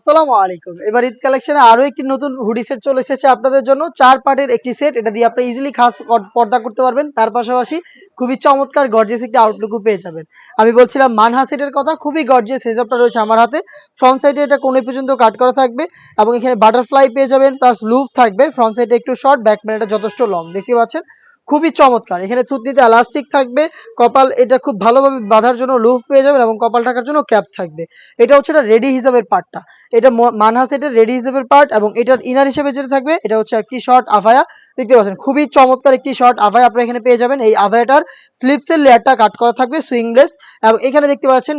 আসসালামু আলাইকুম। এবার ঈদ কালেকশনে একটি নতুন হুডি সেট চলে এসেছে আপনাদের জন্য। চার পার্টের একটি সেট, এটা দিয়ে আপনি ইজিলি খাস পর্দা করতে পারবেন। তার পাশাপাশি খুবই চমৎকার গর্জিয়াস একটি আউটলুকও পেয়ে যাবেন। আমি বলছিলাম, মানহা সেটের কথা, খুবই গর্জিয়াস হেজআপটা রয়েছে আমার হাতে। ফ্রন্ট সাইডে এটা কোণে পর্যন্ত কাট করা থাকবে এবং এখানে বাটারফ্লাই পেয়ে যাবেন প্লাস লুপ থাকবে। ফ্রন্ট সাইডে একটু শর্ট ব্যাক প্যানেলটা যথেষ্ট লং দেখতে পাচ্ছেন? খুবই চমৎকার। এখানে থুতনিতে এলাস্টিক থাকবে, কপাল এটা খুব ভালোভাবে বাঁধার জন্য লুফ পেয়ে যাবেন এবং কপাল ঢাকার জন্য ক্যাপ থাকবে। এটা হচ্ছে এটা রেডি হিসাবের পার্টটা এটা মানহাস মানহা সেটের রেডি হিসাবের পার্ট এবং এটার ইনার হিসেবে যেটা থাকবে, এটা হচ্ছে একটি শর্ট আভায়া দেখতে পাচ্ছেন, খুবই চমৎকার একটি শর্ট আভায় আপনারা এখানে পেয়ে যাবেন। এই আভায়াটার স্লিপসের লেয়ারটা কাট করা থাকবে সুইংলেস এবং এখানে দেখতে পাচ্ছেন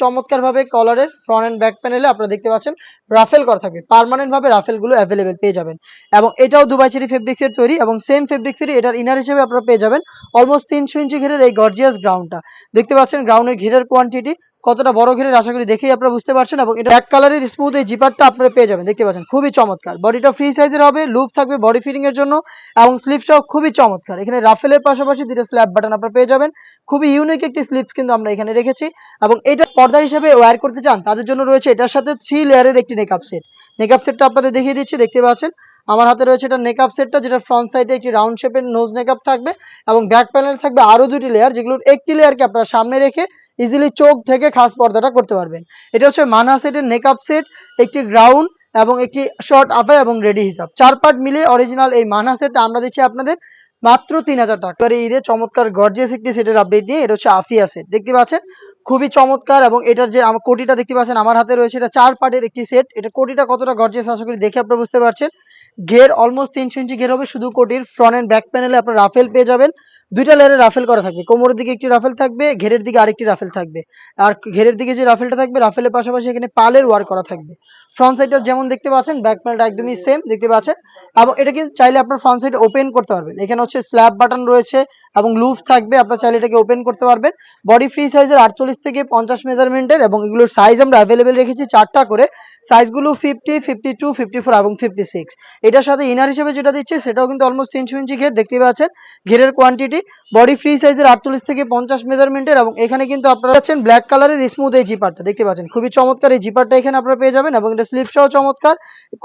চমৎকার ভাবে কলারের ফ্রন্ট এন্ড ব্যাক প্যানেলে আপনারা দেখতে পাচ্ছেন রাফেল করা থাকবে। পার্মানেন্ট ভাবে রাফেলগুলো অ্যাভেলেবেল পেয়ে যাবেন। এবং এটাও দুবাই চেরি ফেব্রিক্সের তৈরি এবং সেম ফেব্রিক্সেরই এটার ইনার হিসেবে আপনারা পেয়ে যাবেন অলমোস্ট তিনশো ইঞ্চি ঘেরের এই গর্জিয়াস গ্রাউন্ডটা দেখতে পাচ্ছেন গ্রাউন্ডের ঘেরের কোয়ান্টিটি কতটা বড় ঘেরের আশা করি দেখেই আপনারা বুঝতে পারছেন এবং এটা ব্ল্যাক কালারের স্মুথ এই জিপারটা আপনারা পেয়ে যাবেন। দেখতে পাচ্ছেন, খুবই চমৎকার। বডিটা ফ্রি সাইজের হবে লুপ থাকবে বডি ফিটিং এর জন্য এবং স্লিপসটাও খুবই চমৎকার। এখানে রাফেলের পাশাপাশি দুটো স্ল্যাব বাটন আপনারা পেয়ে যাবেন। খুবই ইউনিক একটি স্লিপস কিন্তু আমরা এখানে রেখেছি এবং এটা পর্দা হিসেবে ওয়্যার করতে চান, তাদের জন্য রয়েছে এটার সাথে থ্রি লেয়ারের একটি নেকআপ সেট নেকআপ সেটটা আপনাদের দেখিয়ে দিচ্ছি, দেখতে পাচ্ছেন। আমার হাতে রয়েছে এটা নেকআপ সেটটা যেটা ফ্রন্ট সাইডে একটি রাউন্ড শেপের নোজ নেকআপ থাকবে এবং ব্যাক প্যানেল থাকবে আরও দুটি লেয়ার যেগুলোর একটি লেয়ারকে আপনারা সামনে রেখে ইজিলি চোখ থেকে খাস পর্দাটা করতে পারবেন। এটা হচ্ছে মানহা সেটের নেকআপ সেট একটি গ্রাউন্ড এবং একটি শর্ট আফা এবং রেডি হিসাব চার পার্ট মিলে অরিজিনাল এই মানহা সেটটা আমরা দিচ্ছি আপনাদের মাত্র তিন হাজার টাকা। এবারে ঈদে চমৎকার গর্জিয়াস একটি সেটের আপডেট নিয়ে, এটা হচ্ছে আফিয়া সেট দেখতে পাচ্ছেন? খুবই চমৎকার এবং এটার যে কোটিটা দেখতে পাচ্ছেন আমার হাতে রয়েছে, এটা চার পার্টের একটি সেট এটা কোটিটা কতটা গর্জেস আশা করি দেখে আপনারা বুঝতে পারছেন। ঘের অলমোস্ট তিনশো ইঞ্চি ঘের হবে, শুধু কোটির ফ্রন্ট অ্যান্ড ব্যাক প্যানেলে আপনার রাফেল পেয়ে যাবেন। দুইটা লেয়ারে রাফেল করা থাকবে। কোমরের দিকে একটি রাফেল থাকবে, ঘেরের দিকে আরেকটি রাফেল থাকবে। আর ঘেরের দিকে যে রাফেলটা থাকবে রাফেলের পাশাপাশি এখানে পালের ওয়ার করা থাকবে। ফ্রন্ট সাইডটা যেমন দেখতে পাচ্ছেন ব্যাক প্যানেলটা একদমই সেম দেখতে পাচ্ছেন। এবং এটা কিন্তু চাইলে আপনার ফ্রন্ট সাইড ওপেন করতে পারবেন। এখানে হচ্ছে স্ল্যাব বাটন রয়েছে এবং লুফ থাকবে, আপনার চাইলে এটাকে ওপেন করতে পারবেন। বডি ফ্রি সাইজের আটচল্লিশ থেকে পঞ্চাশ মেজারমেন্টের এবং এগুলোর সাইজ আমরা অ্যাভেলেবেল রেখেছি চারটা করে। সাইজগুলো fifty fifty two fifty four এবং ফিফটি সিক্স এটার সাথে ইনার হিসেবে যেটা দিচ্ছে, সেটাও কিন্তু অলমোস্ট তিনশো ইঞ্চি ঘের, দেখতে পাচ্ছেন? ঘেরের কোয়ান্টিটি বডি ফ্রি সাইজের আটচল্লিশ থেকে পঞ্চাশ মেজারমেন্টের এবং এখানে কিন্তু আপনারা পাচ্ছেন ব্ল্যাক কালারের স্মুথ এই জিপারটা দেখতে পাচ্ছেন? খুবই চমৎকার এই জিপারটা এখানে আপনারা পেয়ে যাবেন এবং এটা স্লিপসটাও চমৎকার।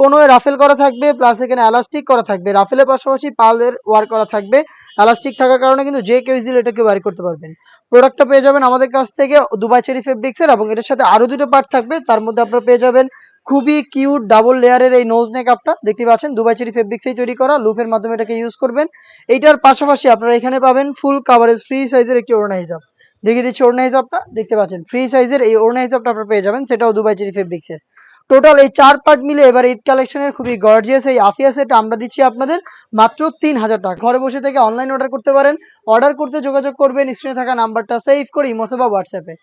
কোনো রাফেল করা থাকবে প্লাস এখানে এলাস্টিক করা থাকবে। রাফেলের পাশাপাশি পালের ওয়ার করা থাকবে। এলাস্টিক থাকার কারণে কিন্তু যে কেউ ইজিলি এটাকে ওয়ার করতে পারবেন। প্রোডাক্টটা পেয়ে যাবেন আমাদের কাছ থেকে দুবাই চেরি ফেব্রিক্সের এবং এটার সাথে আরও দুটো পার্ট থাকবে। তার মধ্যে আপনারা পেয়ে যাবেন খুবই কিউট ডাবল লেয়ারের এই নোজ নেকআপটা দেখতে পাচ্ছেন দুবাই চেরি ফেব্রিক্সেই তৈরি করা। লুফের মাধ্যমে এটাকে ইউজ করবেন। এইটার পাশাপাশি আপনারা এখানে পাবেন ফুল কাভারেজ ফ্রি সাইজের একটি ওড়না দেখিয়ে দিচ্ছি ওড়না হিসাবটা দেখতে পাচ্ছেন। ফ্রি সাইজের এই ওড়না হিসাবটা আপনারা পেয়ে যাবেন, সেটাও দুবাই চেরি ফেব্রিক্সের টোটাল এই চার পার্ট মিলে এবার ঈদ কালেকশনের খুবই গর্জিয়াস এই আফিয়া সেট আমরা দিচ্ছি আপনাদের মাত্র তিন হাজার টাকা। ঘরে বসে থেকে অনলাইন অর্ডার করতে পারেন অর্ডার করতে যোগাযোগ করবেন স্ক্রিনে থাকা নাম্বারটা সেভ করি অথবা হোয়াটসঅ্যাপে